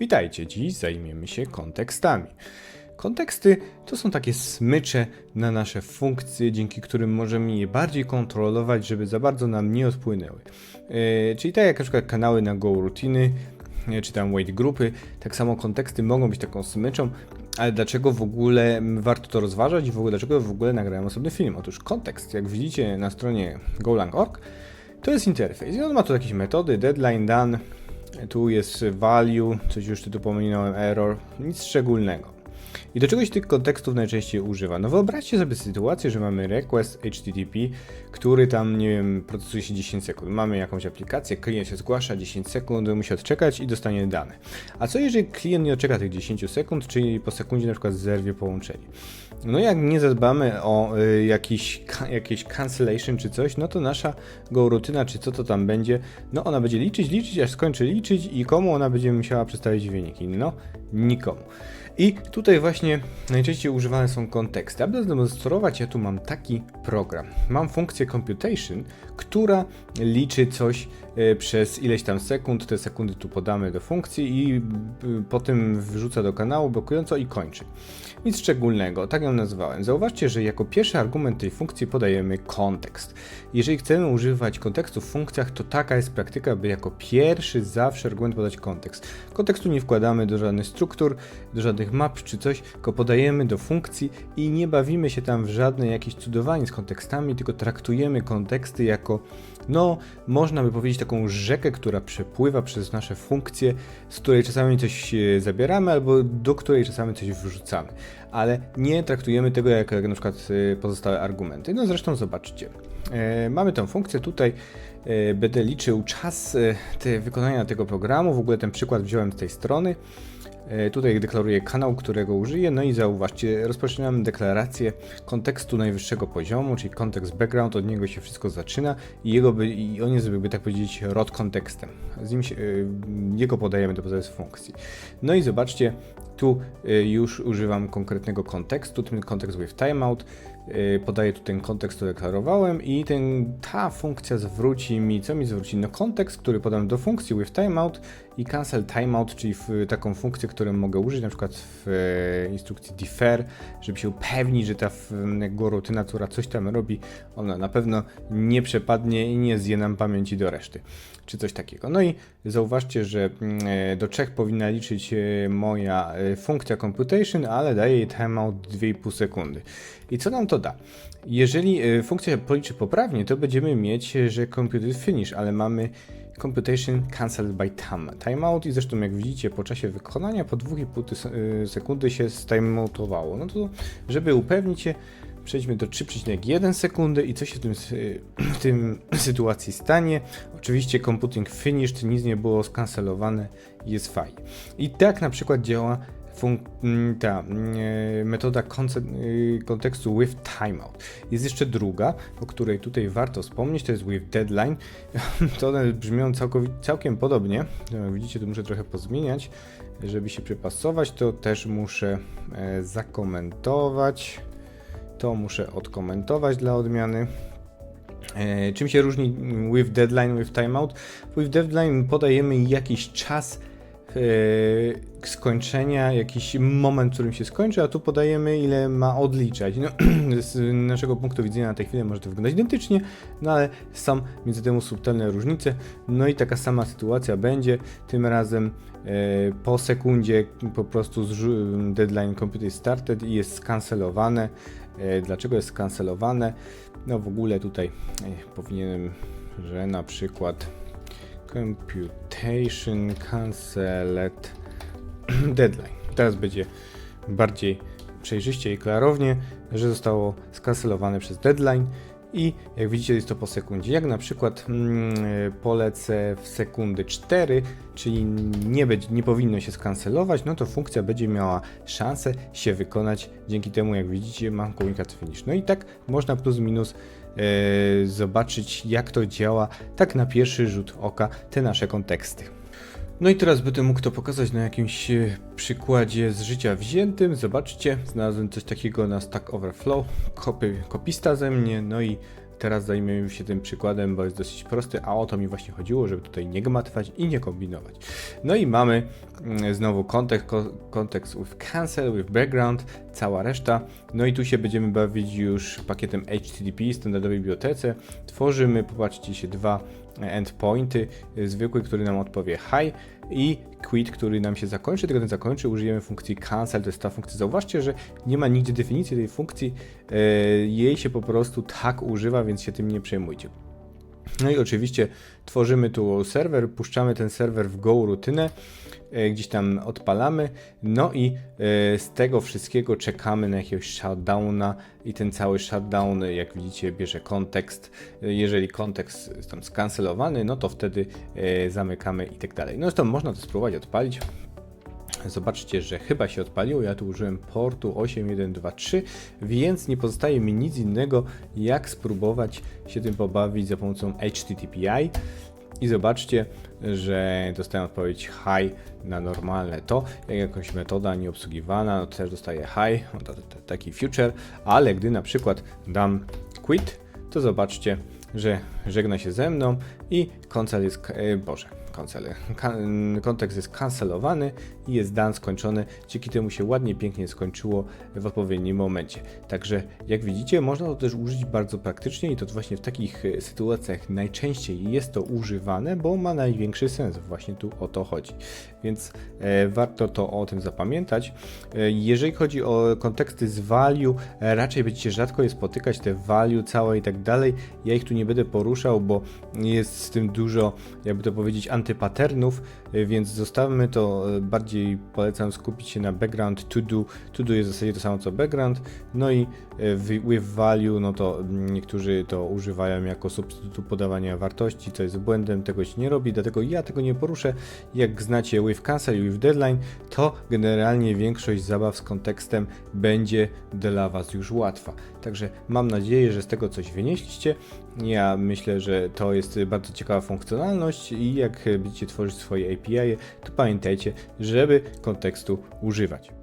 Witajcie, dziś zajmiemy się kontekstami. Konteksty to są takie smycze na nasze funkcje, dzięki którym możemy je bardziej kontrolować, żeby za bardzo nam nie odpłynęły. Yy, czyli tak jak na przykład kanały na Go Rutiny, yy, czy tam Wait grupy, tak samo konteksty mogą być taką smyczą, ale dlaczego w ogóle warto to rozważać i w ogóle dlaczego w ogóle nagrałem osobny film? Otóż kontekst, jak widzicie na stronie golang.org, to jest interfejs i on ma tu jakieś metody, deadline, done, tu jest value, coś już tu pominąłem, error, nic szczególnego. I do czegoś tych kontekstów najczęściej używa? No wyobraźcie sobie sytuację, że mamy request HTTP, który tam, nie wiem, procesuje się 10 sekund. Mamy jakąś aplikację, klient się zgłasza, 10 sekund, musi odczekać i dostanie dane. A co jeżeli klient nie odczeka tych 10 sekund, czyli po sekundzie na przykład zerwie połączenie? No jak nie zadbamy o y, jakiś, ka- jakieś cancellation czy coś, no to nasza go rutyna, czy co to tam będzie, no ona będzie liczyć, liczyć, aż skończy liczyć i komu ona będzie musiała przedstawić wyniki? No, nikomu. I tutaj właśnie najczęściej używane są konteksty. Aby zademonstrować, ja tu mam taki program. Mam funkcję computation, która liczy coś e, przez ileś tam sekund. Te sekundy tu podamy do funkcji i y, potem wrzuca do kanału blokująco i kończy. Nic szczególnego, tak ją nazwałem. Zauważcie, że jako pierwszy argument tej funkcji podajemy kontekst. Jeżeli chcemy używać kontekstu w funkcjach, to taka jest praktyka, by jako pierwszy zawsze argument podać kontekst. Kontekstu nie wkładamy do żadnych struktur, do żadnych map czy coś, tylko podajemy do funkcji i nie bawimy się tam w żadne jakieś cudowanie z kontekstami, tylko traktujemy konteksty jako, no, można by powiedzieć taką rzekę, która przepływa przez nasze funkcje, z której czasami coś zabieramy albo do której czasami coś wrzucamy. Ale nie traktujemy tego jako jak na przykład e, pozostałe argumenty. No zresztą zobaczcie. E, mamy tę funkcję tutaj. E, będę liczył czas te, wykonania tego programu. W ogóle ten przykład wziąłem z tej strony. E, Tutaj deklaruję kanał, którego użyję. No i zauważcie, rozpoczynamy deklarację kontekstu najwyższego poziomu, czyli kontekst background, od niego się wszystko zaczyna i, jego by, i on jest, jakby tak powiedzieć, rod kontekstem. Z nim się, e, jego podajemy do pozycji funkcji. No i zobaczcie, tu e, już używam konkretnego kontekstu, ten kontekst with timeout. E, Podaję tu ten kontekst, który deklarowałem i ten, ta funkcja zwróci mi, co mi zwróci? No kontekst, który podam do funkcji with timeout i cancel timeout, czyli taką funkcję, którą mogę użyć na przykład w e, instrukcji defer, żeby się upewnić, że ta jakby rutyna, która coś tam robi, ona na pewno nie przepadnie i nie zje nam pamięci do reszty, czy coś takiego. No i zauważcie, że e, do trzech powinna liczyć e, moja funkcja computation, ale daje jej timeout 2,5 sekundy. I co nam to da? Jeżeli e, funkcja policzy poprawnie, to będziemy mieć, e, że computed finish, ale mamy computation cancelled by time, timeout i zresztą jak widzicie po czasie wykonania po 2,5 tys- y, sekundy się stimeoutowało. No to żeby upewnić się, przejdźmy do 3,1 sekundy i co się w tym, w tym sytuacji stanie. Oczywiście computing finished, nic nie było skancelowane, jest fajnie. I tak na przykład działa ta mm, metoda konce- y, kontekstu with timeout. Jest jeszcze druga, o której tutaj warto wspomnieć, to jest with deadline. To one brzmią całkiem podobnie. Jak widzicie, tu muszę trochę pozmieniać, żeby się przypasować. To też muszę e, zakomentować. To muszę odkomentować dla odmiany. E, czym się różni with deadline, with timeout? With deadline podajemy jakiś czas e, skończenia, jakiś moment, w którym się skończy, a tu podajemy ile ma odliczać. No, z naszego punktu widzenia na tej chwili może to wyglądać identycznie, no ale są między temu subtelne różnice. No i taka sama sytuacja będzie, tym razem e, po sekundzie po prostu deadline computer started i jest skancelowane. E, Dlaczego jest skancelowane? No w ogóle tutaj e, powinienem, że na przykład computation cancelled deadline. Teraz będzie bardziej przejrzyście i klarownie, że zostało skancelowane przez deadline i jak widzicie jest to po sekundzie. Jak na przykład mm, polecę w sekundy 4, czyli nie, będzie, nie powinno się skancelować, no to funkcja będzie miała szansę się wykonać. Dzięki temu, jak widzicie, mam komunikat finish. No i tak można plus minus e, zobaczyć, jak to działa, tak na pierwszy rzut oka, te nasze konteksty. No i teraz będę mógł to pokazać na jakimś e, przykładzie z życia wziętym. Zobaczcie, znalazłem coś takiego na Stack Overflow, kopy, kopista ze mnie, no i teraz zajmiemy się tym przykładem, bo jest dosyć prosty, a o to mi właśnie chodziło, żeby tutaj nie gmatywać i nie kombinować. No i mamy mm, znowu kontekst, ko- kontekst with cancel, with background, cała reszta. No i tu się będziemy bawić już pakietem HTTP, standardowej bibliotece. Tworzymy, popatrzcie się, dwa endpointy, y, zwykły, który nam odpowie hi i quit, który nam się zakończy, tylko ten zakończy użyjemy funkcji cancel, to jest ta funkcja. Zauważcie, że nie ma nigdzie definicji tej funkcji, e, jej się po prostu tak używa, więc się tym nie przejmujcie. No i oczywiście tworzymy tu serwer, puszczamy ten serwer w Go rutynę, e, gdzieś tam odpalamy, no i e, z tego wszystkiego czekamy na jakiegoś shutdowna i ten cały shutdown, jak widzicie, bierze kontekst. E, Jeżeli kontekst jest tam skancelowany, no to wtedy zamykamy i tak dalej. No zresztą można to spróbować odpalić. Zobaczcie, że chyba się odpaliło. Ja tu użyłem portu 8123, więc nie pozostaje mi nic innego, jak spróbować się tym pobawić za pomocą HTTPI. I zobaczcie, że dostałem odpowiedź hi na normalne to. Jak jakąś metoda nieobsługiwana, no to też dostaję hi, no taki future, ale gdy na przykład dam quit, to zobaczcie, że żegna się ze mną i koncel jest, e, boże, koncel, ka- kontekst jest kancelowany i jest dan skończony, dzięki temu się ładnie, pięknie skończyło w odpowiednim momencie. Także jak widzicie, można to też użyć bardzo praktycznie i to właśnie w takich e, sytuacjach najczęściej jest to używane, bo ma największy sens, właśnie tu o to chodzi. Więc e, warto to o tym zapamiętać. E, jeżeli chodzi o konteksty z value, e, raczej będziecie rzadko je spotykać, te value całe i tak dalej. Ja ich tu nie będę poruszał, bo jest z tym dużo, jakby to powiedzieć, antypatternów, e, więc zostawmy to. e, Bardziej polecam skupić się na background to do. To do jest w zasadzie to samo co background. No i with value, no to niektórzy to używają jako substytutu podawania wartości, co jest błędem, tego się nie robi, dlatego ja tego nie poruszę. Jak znacie with cancel with deadline, to generalnie większość zabaw z kontekstem będzie dla Was już łatwa. Także mam nadzieję, że z tego coś wynieśliście. Ja myślę, że to jest bardzo ciekawa funkcjonalność i jak będziecie tworzyć swoje API, to pamiętajcie, żeby kontekstu używać.